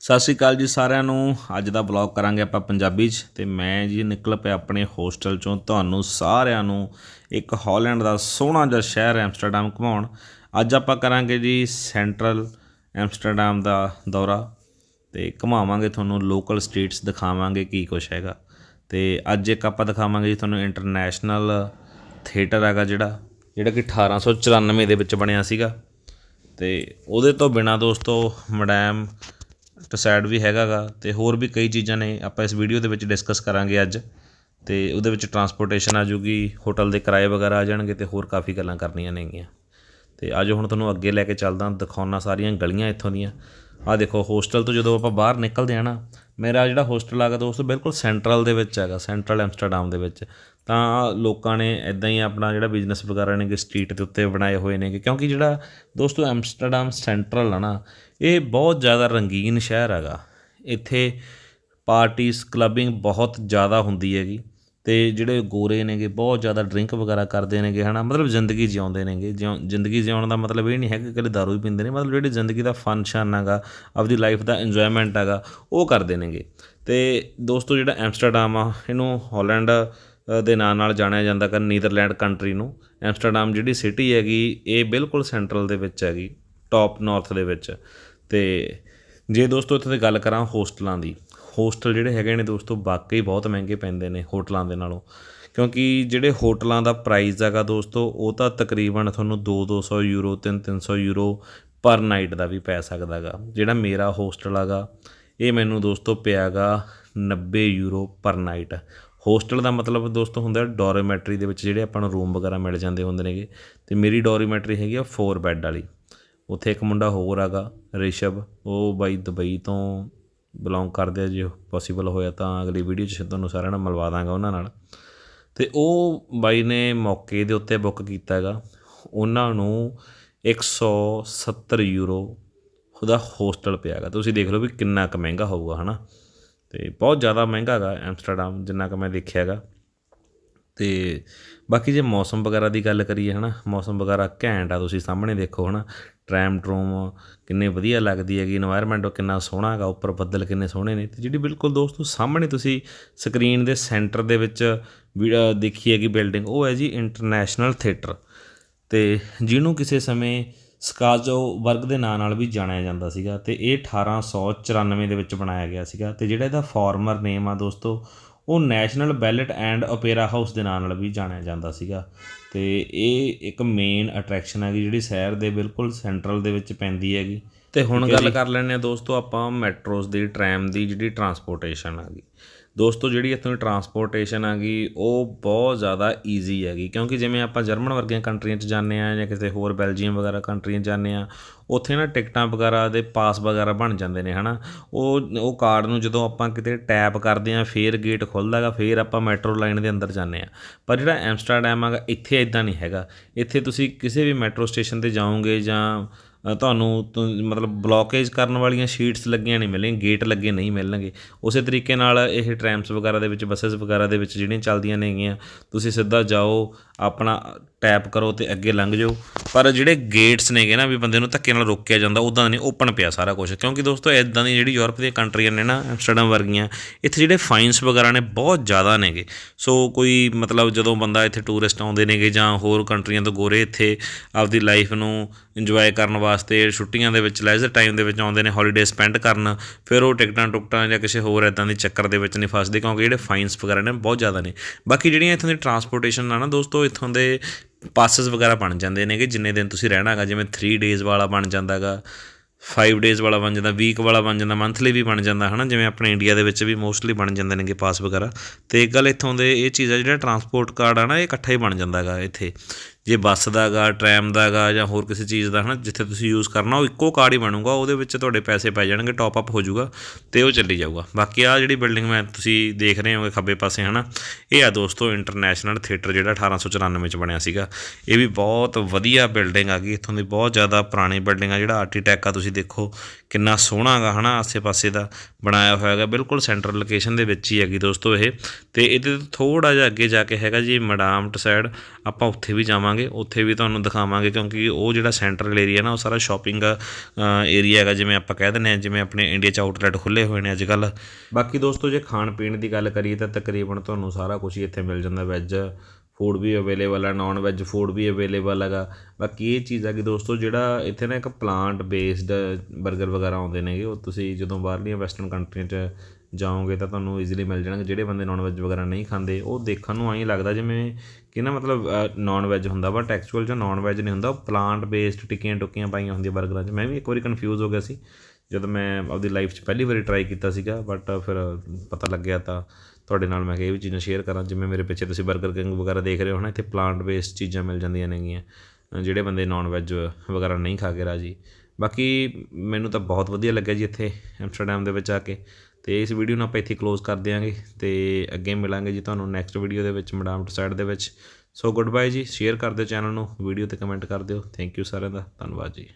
ਸਤਿ ਸ਼੍ਰੀ ਅਕਾਲ ਜੀ ਸਾਰਿਆਂ ਨੂੰ। ਅੱਜ ਦਾ ਬਲੌਗ ਕਰਾਂਗੇ ਆਪਾਂ ਪੰਜਾਬੀ 'ਚ ਤੇ ਮੈਂ ਜੀ ਨਿਕਲ ਪਿਆ ਆਪਣੇ ਹੋਸਟਲ 'ਚੋਂ। ਤੁਹਾਨੂੰ ਸਾਰਿਆਂ ਨੂੰ ਇੱਕ ਹਾਲੈਂਡ ਦਾ ਸੋਹਣਾ ਜਿਹਾ ਸ਼ਹਿਰ ਐਮਸਟਰਡਮ ਘੁਮਾਉਣ। ਅੱਜ ਆਪਾਂ ਕਰਾਂਗੇ ਜੀ ਸੈਂਟਰਲ ਐਮਸਟਰਡਮ ਦਾ ਦੌਰਾ ਤੇ ਘੁਮਾਵਾਂਗੇ ਤੁਹਾਨੂੰ ਲੋਕਲ ਸਟਰੀਟਸ ਦਿਖਾਵਾਂਗੇ ਕੀ ਕੁਛ ਹੈਗਾ। ਤੇ ਅੱਜ ਇੱਕ ਆਪਾਂ ਦਿਖਾਵਾਂਗੇ ਜੀ ਤੁਹਾਨੂੰ ਇੰਟਰਨੈਸ਼ਨਲ ਥੀਏਟਰ ਹੈਗਾ ਜਿਹੜਾ ਜਿਹੜਾ ਕਿ 1894 ਦੇ ਵਿੱਚ ਬਣਿਆ ਸੀਗਾ। ਤੇ ਉਹਦੇ ਤੋਂ ਬਿਨਾ ਦੋਸਤੋ ਮੈਡਮ ਟਸੈਡ ਵੀ ਹੈਗਾਗਾ ਅਤੇ ਹੋਰ ਵੀ ਕਈ ਚੀਜ਼ਾਂ ਨੇ, ਆਪਾਂ ਇਸ ਵੀਡੀਓ ਦੇ ਵਿੱਚ ਡਿਸਕਸ ਕਰਾਂਗੇ ਅੱਜ ਅਤੇ ਉਹਦੇ ਵਿੱਚ ਟਰਾਂਸਪੋਰਟੇਸ਼ਨ ਆ ਜੂਗੀ ਹੋਟਲ ਦੇ ਕਿਰਾਏ ਵਗੈਰਾ ਆ ਜਾਣਗੇ ਅਤੇ ਹੋਰ ਕਾਫੀ ਗੱਲਾਂ ਕਰਨੀਆਂ ਨੇਗੀਆਂ। ਅਤੇ ਅੱਜ ਹੁਣ ਤੁਹਾਨੂੰ ਅੱਗੇ ਲੈ ਕੇ ਚੱਲਦਾ, ਦਿਖਾਉਣਾ ਸਾਰੀਆਂ ਗਲੀਆਂ ਇੱਥੋਂ ਦੀਆਂ। ਆ ਦੇਖੋ ਹੋਸਟਲ ਤੋਂ ਜਦੋਂ ਆਪਾਂ ਬਾਹਰ ਨਿਕਲਦੇ ਆ ਨਾ, ਮੇਰਾ ਜਿਹੜਾ ਹੋਸਟਲ ਆਗਾ ਦੋਸਤੋ, ਬਿਲਕੁਲ ਸੈਂਟਰਲ ਦੇ ਵਿੱਚ ਹੈਗਾ ਸੈਂਟਰਲ ਐਮਸਟਰਡਮ ਦੇ ਵਿੱਚ। ਤਾਂ ਲੋਕਾਂ ਨੇ ਇਦਾਂ ਹੀ ਆਪਣਾ ਜਿਹੜਾ ਬਿਜ਼ਨਸ ਵਗੈਰਾ ਨੇ ਕਿ ਸਟਰੀਟ ਦੇ ਉੱਤੇ ਬਣਾਏ ਹੋਏ ਨੇ ਕਿਉਂਕਿ ਜਿਹੜਾ ਦੋਸਤੋ ਐਮਸਟਰਡਮ ਸੈਂਟਰਲ ਆ ਨਾ, ਇਹ ਬਹੁਤ ਜ਼ਿਆਦਾ ਰੰਗੀਨ ਸ਼ਹਿਰ ਹੈਗਾ। ਇੱਥੇ ਪਾਰਟੀਆਂ ਕਲੱਬਿੰਗ ਬਹੁਤ ਜ਼ਿਆਦਾ ਹੁੰਦੀ ਹੈਗੀ ਤੇ ਜਿਹੜੇ ਗੋਰੇ ਨੇਗੇ ਬਹੁਤ ਜ਼ਿਆਦਾ ਡਰਿੰਕ ਵਗੈਰਾ ਕਰਦੇ ਨੇਗੇ ਹਨਾ, ਮਤਲਬ ਜ਼ਿੰਦਗੀ ਜਿਉਂਦੇ ਨੇਗੇ ਜਿਉਂ, ਜ਼ਿੰਦਗੀ ਜਿਉਣ ਦਾ ਮਤਲਬ ਇਹ ਨਹੀਂ ਹੈ ਕਿ ਇਕੱਲੇ ਦਾਰੂ ਹੀ ਪੀਂਦੇ ਨੇ, ਮਤਲਬ ਜਿਹੜੀ ਜ਼ਿੰਦਗੀ ਦਾ ਫਨ ਸ਼ਨ ਹੈਗਾ, ਆਪਦੀ ਲਾਈਫ ਦਾ ਇੰਜੋਇਮੈਂਟ ਹੈਗਾ, ਉਹ ਕਰਦੇ ਨੇਗੇ ਤੇ ਦੋਸਤੋ ਜਿਹੜਾ ਐਮਸਟਰਡਮ ਆ, ਇਹਨੂੰ ਹਾਲੈਂਡ ਦੇ ਨਾਂ ਨਾਲ ਜਾਣਿਆ ਜਾਂਦਾ ਕਿ ਨੀਦਰਲੈਂਡ ਕੰਟਰੀ ਨੂੰ। ਐਮਸਟਰਡਮ ਜਿਹੜੀ ਸਿਟੀ ਹੈਗੀ, ਇਹ ਬਿਲਕੁਲ ਸੈਂਟਰਲ ਦੇ ਵਿੱਚ ਹੈਗੀ ਟੌਪ ਨਾਰਥ ਦੇ ਵਿੱਚ। ਤੇ ਜੇ ਦੋਸਤੋ ਇੱਥੇ ਦੀ ਗੱਲ ਕਰਾਂ ਹੋਸਟਲਾਂ ਦੀ, ਹੋਸਟਲ ਜਿਹੜੇ ਹੈਗੇ ਨੇ ਦੋਸਤੋ ਵਾਕਈ ਬਹੁਤ ਮਹਿੰਗੇ ਪੈਂਦੇ ਨੇ ਹੋਟਲਾਂ ਦੇ ਨਾਲੋਂ। ਕਿਉਂਕਿ ਜਿਹੜੇ ਹੋਟਲਾਂ ਦਾ ਪ੍ਰਾਈਸ ਹੈਗਾ ਦੋਸਤੋ, ਉਹ ਤਾਂ ਤਕਰੀਬਨ ਤੁਹਾਨੂੰ 2-200 ਯੂਰੋ 3-300 ਯੂਰੋ ਪਰ ਨਾਈਟ ਦਾ ਵੀ ਪੈ ਸਕਦਾ ਸਕਦਾਗਾ ਜਿਹੜਾ ਮੇਰਾ ਹੋਸਟਲ ਹੈਗਾ, ਇਹ ਮੈਨੂੰ ਦੋਸਤੋ ਪਿਆਗਾ 90 ਯੂਰੋ ਪਰ ਨਾਈਟ ਹੋਸਟਲ ਦਾ ਮਤਲਬ ਦੋਸਤੋ ਹੁੰਦਾ ਡੋਰਮੈਟਰੀ ਦੇ ਵਿੱਚ ਜਿਹੜੇ ਆਪਾਂ ਨੂੰ ਰੂਮ ਵਗੈਰਾ ਮਿਲ ਜਾਂਦੇ ਹੁੰਦੇ ਨੇਗੇ। ਤੇ ਮੇਰੀ ਡੋਰਮੈਟਰੀ ਹੈਗੀ ਆ 4 ਬੈੱਡ ਵਾਲੀ। ਉੱਥੇ ਇੱਕ ਮੁੰਡਾ ਹੋਰ ਹੈਗਾ, ਰਿਸ਼ਵ। ਉਹ ਬਾਈ ਦੁਬਈ ਤੋਂ ਬਿਲੋਂਗ ਕਰਦੇ ਆ, ਜੇ ਪੋਸੀਬਲ ਹੋਇਆ ਤਾਂ ਅਗਲੀ ਵੀਡੀਓ 'ਚ ਤੁਹਾਨੂੰ ਸਾਰਿਆਂ ਨਾਲ ਮਿਲਵਾ ਦਾਂਗਾ ਉਹਨਾਂ ਨਾਲ। ਤੇ ਉਹ ਬਾਈ ਨੇ ਮੌਕੇ ਦੇ ਉੱਤੇ ਬੁੱਕ ਕੀਤਾ ਹੈਗਾ। ਉਹਨਾਂ ਨੂੰ 170 ਯੂਰੋ ਉਹਦਾ ਹੋਸਟਲ ਪਿਆ ਹੈਗਾ। ਤੁਸੀਂ ਦੇਖ ਲਓ ਵੀ ਕਿੰਨਾ ਕੁ ਮਹਿੰਗਾ ਹੋਊਗਾ, ਹਨਾ? ਤੇ ਬਹੁਤ ਜ਼ਿਆਦਾ ਮਹਿੰਗਾ ਹੈਗਾ ਐਮਸਟਰਡਮ, ਜਿੰਨਾ ਕਿ ਮੈਂ ਦੇਖਿਆ ਹੈਗਾ। ਤੇ ਬਾਕੀ ਜੇ ਮੌਸਮ ਵਗੈਰਾ ਦੀ ਗੱਲ ਕਰੀਏ ਹਨਾ, ਮੌਸਮ ਵਗੈਰਾ ਘੈਂਟ ਆ ਤੁਸੀਂ ਸਾਹਮਣੇ ਦੇਖੋ ਹਨਾ। ਟ੍ਰੈਮ ਟਰੂਮ ਕਿੰਨੇ ਵਧੀਆ ਲੱਗਦੀ ਹੈਗੀ এনवायरमेंट ਕਿੰਨਾ ਸੋਹਣਾ ਹੈਗਾ, ਉੱਪਰ ਬੱਦਲ ਕਿੰਨੇ ਸੋਹਣੇ ਨੇ। ਤੇ ਜਿਹੜੀ ਬਿਲਕੁਲ ਦੋਸਤੋ ਸਾਹਮਣੇ ਤੁਸੀਂ ਸਕਰੀਨ ਦੇ ਸੈਂਟਰ ਦੇ ਵਿੱਚ ਦੇਖੀ ਹੈਗੀ ਬਿਲਡਿੰਗ ਉਹ ਹੈ ਜੀ ਇੰਟਰਨੈਸ਼ਨਲ ਥੀਏਟਰ ਤੇ ਜਿਹਨੂੰ ਕਿਸੇ ਸਮੇਂ ਸਕਾਜੋ ਵਰਗ ਦੇ ਨਾਂ ਨਾਲ ਵੀ ਜਾਣਿਆ ਜਾਂਦਾ ਸੀਗਾ ਤੇ ਇਹ 1894 ਦੇ ਵਿੱਚ ਬਣਾਇਆ ਗਿਆ ਸੀਗਾ ਤੇ ਜਿਹੜਾ ਇਹਦਾ ਫਾਰਮਰ ਨੇਮ ਆ ਦੋਸਤੋ ਉਹ national ballet and opera house ਦੇ ਨਾਂ ਨਾਲ ਵੀ ਜਾਣਿਆ ਜਾਂਦਾ ਸੀਗਾ ਤੇ ਇਹ ਇੱਕ ਮੇਨ ਅਟਰੈਕਸ਼ਨ ਹੈਗੀ ਜਿਹੜੀ ਸ਼ਹਿਰ ਦੇ ਬਿਲਕੁਲ ਸੈਂਟਰਲ ਦੇ ਵਿੱਚ ਪੈਂਦੀ ਹੈਗੀ। ਤੇ ਹੁਣ ਗੱਲ ਕਰ ਲੈਂਦੇ ਆ ਦੋਸਤੋ ਆਪਾਂ ਮੈਟਰੋਸ ਦੀ ਟ੍ਰੈਮ ਦੀ ਜਿਹੜੀ ਟਰਾਂਸਪੋਰਟੇਸ਼ਨ ਹੈਗੀ। ਦੋਸਤੋ, ਜਿਹੜੀ ਇੱਥੋਂ ਦੀ ਟਰਾਂਸਪੋਰਟੇਸ਼ਨ ਹੈਗੀ ਉਹ ਬਹੁਤ ਜ਼ਿਆਦਾ ਈਜ਼ੀ ਹੈਗੀ। ਕਿਉਂਕਿ ਜਿਵੇਂ ਆਪਾਂ ਜਰਮਨ ਵਰਗੀਆਂ ਕੰਟਰੀਆਂ 'ਚ ਜਾਂਦੇ ਆ ਜਾਂ ਕਿਸੇ ਹੋਰ ਬੈਲਜੀਅਮ ਵਗੈਰਾ ਕੰਟਰੀਆਂ 'ਚ ਜਾਂਦੇ ਆ, ਉੱਥੇ ਨਾ ਟਿਕਟਾਂ ਵਗੈਰਾ ਦੇ ਪਾਸ ਵਗੈਰਾ ਬਣ ਜਾਂਦੇ ਨੇ, ਹਨਾ? ਉਹ ਉਹ ਕਾਰਡ ਨੂੰ ਜਦੋਂ ਆਪਾਂ ਕਿਤੇ ਟੈਪ ਕਰਦੇ ਆ, ਫੇਰ ਗੇਟ ਖੁੱਲਦਾ ਹੈਗਾ, ਫੇਰ ਆਪਾਂ ਮੈਟਰੋ ਲਾਈਨ ਦੇ ਅੰਦਰ ਜਾਂਦੇ ਆ। ਪਰ ਜਿਹੜਾ ਐਮਸਟਰਡਮ ਹੈਗਾ, ਇੱਥੇ ਇਦਾਂ ਨਹੀਂ ਹੈਗਾ। ਇੱਥੇ ਤੁਸੀਂ ਕਿਸੇ ਵੀ ਮੈਟਰੋ ਸਟੇਸ਼ਨ ਤੇ ਜਾਓਗੇ ਜਾਂ ਤੁਹਾਨੂੰ ਤੁ- ਮਤਲਬ ਬਲੋਕੇਜ ਕਰਨ ਵਾਲੀਆਂ ਸ਼ੀਟਸ ਲੱਗੀਆਂ ਨਹੀਂ ਮਿਲਣਗੀਆਂ ਗੇਟ ਲੱਗੇ ਨਹੀਂ ਮਿਲਣਗੇ। ਉਸੇ ਤਰੀਕੇ ਨਾਲ ਇਹ ਟ੍ਰੈਮਸ ਵਗੈਰਾ ਦੇ ਵਿੱਚ ਬੱਸਸ ਵਗੈਰਾ ਦੇ ਵਿੱਚ ਜਿਹੜੀਆਂ ਚੱਲਦੀਆਂ ਨੇਗੀਆਂ, ਤੁਸੀਂ ਸਿੱਧਾ ਜਾਓ, ਆਪਣਾ ਟੈਪ ਕਰੋ ਤੇ ਅੱਗੇ ਲੰਘ ਜਾਓ। ਪਰ ਜਿਹੜੇ ਗੇਟਸ ਨੇਗੇ ਨਾ ਵੀ ਬੰਦੇ ਨੂੰ ਧੱਕੇ ਨਾਲ ਰੋਕਿਆ ਜਾਂਦਾ ਉਦਾਂ ਦਾ ਨਹੀਂ ਓਪਨ ਪਿਆ ਸਾਰਾ ਕੁਝ ਕਿਉਂਕਿ ਦੋਸਤੋ ਇਦਾਂ ਦੀ ਜਿਹੜੀ ਯੂਰਪ ਦੀਆਂ ਕੰਟਰੀਆਂ ਨੇ ਨਾ, ਐਮਸਟਰਡਮ ਵਰਗੀਆਂ, ਇੱਥੇ ਜਿਹੜੇ ਫਾਈਨਸ ਵਗੈਰਾ ਨੇ ਬਹੁਤ ਜ਼ਿਆਦਾ ਨੇਗੇ। ਸੋ ਕੋਈ ਮਤਲਬ ਜਦੋਂ ਬੰਦਾ ਇੱਥੇ ਟੂਰਿਸਟ ਆਉਂਦੇ ਨੇਗੇ ਜਾਂ ਹੋਰ ਕੰਟਰੀਆਂ ਤੋਂ ਗੋਰੇ ਇੱਥੇ ਆਪਦੀ ਲਾਈਫ ਨੂੰ ਇੰਜੋਏ ਕਰਨ ਵਾਸਤੇ ਛੁੱਟੀਆਂ ਦੇ ਵਿੱਚ ਲੈਜ਼ਰ ਟਾਈਮ ਦੇ ਵਿੱਚ ਆਉਂਦੇ ਨੇ ਹੌਲੀਡੇ ਸਪੈਂਡ ਕਰਨ, ਫਿਰ ਉਹ ਟਿਕਟਾਂ ਟੁਕਟਾਂ ਜਾਂ ਕਿਸੇ ਹੋਰ ਇਦਾਂ ਦੇ ਚੱਕਰ ਦੇ ਵਿੱਚ ਨਹੀਂ ਫਸਦੇ ਕਿਉਂਕਿ ਜਿਹੜੇ ਫਾਈਨਸ ਵਗੈਰਾ ਨੇ ਬਹੁਤ ਜ਼ਿਆਦਾ ਨੇ। ਬਾਕੀ ਜਿਹੜੀਆਂ ਇੱਥੋਂ ਦੀ ਟਰਾਂਸਪੋਰਟੇਸ਼ਨ ਆ ਨਾ ਦੋਸਤੋ, ਇੱਥੋਂ ਦੇ ਪਾਸਸ ਵਗੈਰਾ ਬਣ ਜਾਂਦੇ ਨੇਗੇ, ਜਿੰਨੇ ਦਿਨ ਤੁਸੀਂ ਰਹਿਣਾ ਹੈਗਾ, ਜਿਵੇਂ 3 ਡੇਜ਼ ਵਾਲਾ ਬਣ ਜਾਂਦਾ ਹੈਗਾ 5 ਡੇਜ਼ ਵਾਲਾ ਬਣ ਜਾਂਦਾ ਵੀਕ ਵਾਲਾ ਬਣ ਜਾਂਦਾ ਮੰਥਲੀ ਵੀ ਬਣ ਜਾਂਦਾ, ਹਨਾ, ਜਿਵੇਂ ਆਪਣੇ ਇੰਡੀਆ ਦੇ ਵਿੱਚ ਵੀ ਮੋਸਟਲੀ ਬਣ ਜਾਂਦੇ ਨੇਗੇ ਪਾਸ ਵਗੈਰਾ। ਤੇ ਇੱਕ ਗੱਲ ਇੱਥੋਂ ਦੇ ਇਹ ਚੀਜ਼ ਆ, ਜਿਹੜਾ ਟਰਾਂਸਪੋਰਟ ਕਾਰਡ ਆ ਨਾ, ਇਹ ਇਕੱਠਾ ਹੀ ਬਣ ਜਾਂਦਾ ਹੈਗਾ ਇੱਥੇ। ਜੇ ਬੱਸ ਦਾ ਗਾ ਟ੍ਰੈਮ ਦਾ ਗਾ ਜਾਂ ਹੋਰ ਕਿਸੇ ਚੀਜ਼ ਦਾ ਹਨਾ, ਜਿੱਥੇ ਤੁਸੀਂ ਯੂਜ਼ ਕਰਨਾ, ਉਹ ਇੱਕੋ ਕਾਰਡ ਹੀ ਬਣੂਗਾ, ਉਹਦੇ ਵਿੱਚ ਤੁਹਾਡੇ ਪੈਸੇ ਪੈ ਜਾਣਗੇ ਟੌਪ ਅਪ ਹੋ ਜਾਊਗਾ ਤੇ ਉਹ ਚੱਲੀ ਜਾਊਗਾ। ਬਾਕੀ ਆ ਜਿਹੜੀ ਬਿਲਡਿੰਗ ਮੈਂ ਤੁਸੀਂ ਦੇਖ ਰਹੇ ਹੋਗੇ ਖੱਬੇ ਪਾਸੇ, ਹਨਾ, ਇਹ ਆ ਦੋਸਤੋ ਇੰਟਰਨੈਸ਼ਨਲ ਥੀਏਟਰ ਜਿਹੜਾ 1894 ਚ ਬਣਿਆ ਸੀਗਾ। ਇਹ ਵੀ ਬਹੁਤ ਵਧੀਆ ਬਿਲਡਿੰਗ ਆ ਗਈ, ਇੱਥੋਂ ਦੀ ਬਹੁਤ ਜ਼ਿਆਦਾ ਪੁਰਾਣੀ ਬਿਲਡਿੰਗ ਆ, ਜਿਹੜਾ ਆਰਕੀਟੈਕ ਆ, ਤੁਸੀਂ ਦੇਖੋ ਕਿੰਨਾ ਸੋਹਣਾ ਗਾ, ਹਨਾ, ਆਸੇ-ਪਾਸੇ ਦਾ ਬਣਾਇਆ ਹੋਇਆ ਹੈਗਾ, ਬਿਲਕੁਲ ਸੈਂਟਰਲ ਲੋਕੇਸ਼ਨ ਦੇ ਵਿੱਚ ਹੀ ਹੈਗੀ ਦੋਸਤੋ ਇਹ। ਤੇ ਇਹਦੇ ਤੋਂ ਥੋੜਾ ਜਿਹਾ ਅੱਗੇ ਜਾ ਕੇ ਹੈਗਾ ਜੀ ਮਡਾਮਟ ਸਾਈਡ, ਆਪਾਂ ਉੱਥੇ ਵੀ ਜਾਵਾਂਗੇ। ਜਾਵਾਂਗੇ ਉੱਥੇ ਵੀ ਤੁਹਾਨੂੰ ਦਿਖਾਵਾਂਗੇ ਕਿਉਂਕਿ ਉਹ ਜਿਹੜਾ ਸੈਂਟਰਲ ਏਰੀਆ ਨਾ, ਉਹ ਸਾਰਾ ਸ਼ਾਪਿੰਗ ਏਰੀਆ ਹੈਗਾ ਜਿਵੇਂ ਆਪਾਂ ਕਹਿ ਦਿੰਦੇ ਹਾਂ, ਜਿਵੇਂ ਆਪਣੇ ਇੰਡੀਆ 'ਚ ਆਊਟਲੈਟ ਖੁੱਲੇ ਹੋਏ ਨੇ ਅੱਜ ਕੱਲ੍ਹ ਬਾਕੀ ਦੋਸਤੋ, ਜੇ ਖਾਣ ਪੀਣ ਦੀ ਗੱਲ ਕਰੀਏ ਤਾਂ ਤਕਰੀਬਨ ਤੁਹਾਨੂੰ ਸਾਰਾ ਕੁਝ ਹੀ ਇੱਥੇ ਮਿਲ ਜਾਂਦਾ ਵੈਜ ਫੂਡ ਵੀ ਅਵੇਲੇਬਲ ਹੈ ਨਾਨ ਵੈਜ ਫੂਡ ਵੀ ਅਵੇਲੇਬਲ ਹੈਗਾ। ਬਾਕੀ ਇਹ ਚੀਜ਼ ਆ ਕਿ ਦੋਸਤੋ, ਜਿਹੜਾ ਇੱਥੇ ਨਾ ਇੱਕ ਪਲਾਂਟ ਬੇਸਡ 버ਗਰ ਵਗੈਰਾ ਆਉਂਦੇ ਨੇਗੇ, ਉਹ ਤੁਸੀਂ ਜਦੋਂ ਬਾਹਰਲੀਆਂ ਵੈਸਟਰਨ ਕੰਟਰੀਆਂ 'ਚ ਜਾਓਗੇ ਤਾਂ ਤੁਹਾਨੂੰ ਈਜ਼ੀਲੀ ਮਿਲ ਜਾਣਗੇ। ਜਿਹੜੇ ਬੰਦੇ ਨਾਨ ਵੈਜ ਵਗੈਰਾ ਨਹੀਂ ਖਾਂਦੇ, ਉਹ ਦੇਖਣ ਨੂੰ ਐਂ ਲੱਗਦਾ ਜਿਵੇਂ ਕਿ ਨਾ ਮਤਲਬ ਨਾਨ ਵੈਜ ਹੁੰਦਾ ਬਟ ਐਕਚੁਅਲ ਜੋ ਨਾਨ ਵੈਜ ਨਹੀਂ ਹੁੰਦਾ, ਉਹ ਪਲਾਂਟ ਬੇਸਡ ਟਿੱਕੀਆਂ ਟੁੱਕੀਆਂ ਪਾਈਆਂ ਹੁੰਦੀਆਂ 버ਗਰਾਂ 'ਚ। ਮੈਂ ਵੀ ਇੱਕ ਵਾਰੀ ਕਨਫਿਊਜ਼ ਹੋ ਗਿਆ ਸੀ, ਜਦੋਂ ਮੈਂ ਆਪਦੀ ਲਾਈਫ 'ਚ ਪਹਿਲੀ ਵਾਰੀ ਟਰਾਈ ਕੀਤਾ ਸੀਗਾ ਬਟ ਫਿਰ ਪਤਾ ਲੱਗਿਆ ਤਾਂ ਤੁਹਾਡੇ ਨਾਲ ਮੈਂ ਕਿਹਾ ਇਹ ਵੀ ਚੀਜ਼ਾਂ ਸ਼ੇਅਰ ਕਰਾਂ, ਜਿਵੇਂ ਮੇਰੇ ਪਿੱਛੇ ਤੁਸੀਂ 버ਗਰ ਕਿੰਗ ਵਗੈਰਾ ਦੇਖ ਰਹੇ ਹੋ ਨਾ, ਇੱਥੇ ਪਲਾਂਟ ਬੇਸਡ ਚੀਜ਼ਾਂ ਮਿਲ ਜਾਂਦੀਆਂ ਨੇਗੀਆਂ, ਜਿਹੜੇ ਬੰਦੇ ਨਾਨ ਵੈਜ ਵਗੈਰਾ ਨਹੀਂ ਖਾ ਕੇ ਰਾਜੀ। ਬਾਕੀ ਮੈਨੂੰ ਤਾਂ ਬਹੁਤ ਵਧੀਆ ਲੱਗਿਆ ਜੀ ਇੱਥੇ ਐਮਸਟਰਡਮ ਦੇ ਵਿੱਚ ਆ ਕੇ। ਤੇ ਇਸ ਵੀਡੀਓ ਨੂੰ ਆਪਾਂ ਇੱਥੇ ਕਲੋਜ਼ ਕਰ ਦਿਆਂਗੇ ਤੇ ਅੱਗੇ ਮਿਲਾਂਗੇ ਜੀ ਤੁਹਾਨੂੰ ਨੈਕਸਟ ਵੀਡੀਓ ਦੇ ਵਿੱਚ ਮਡਾਮ ਸਾਈਡ ਦੇ ਵਿੱਚ। So good bye ji. Share ਕਰ ਦਿਓ ਚੈਨਲ ਨੂੰ। ਵੀਡੀਓ ਤੇ ਕਮੈਂਟ ਕਰ ਦਿਓ। ਥੈਂਕ ਯੂ ਸਾਰਿਆਂ ਦਾ। ਧੰਨਵਾਦ ਜੀ।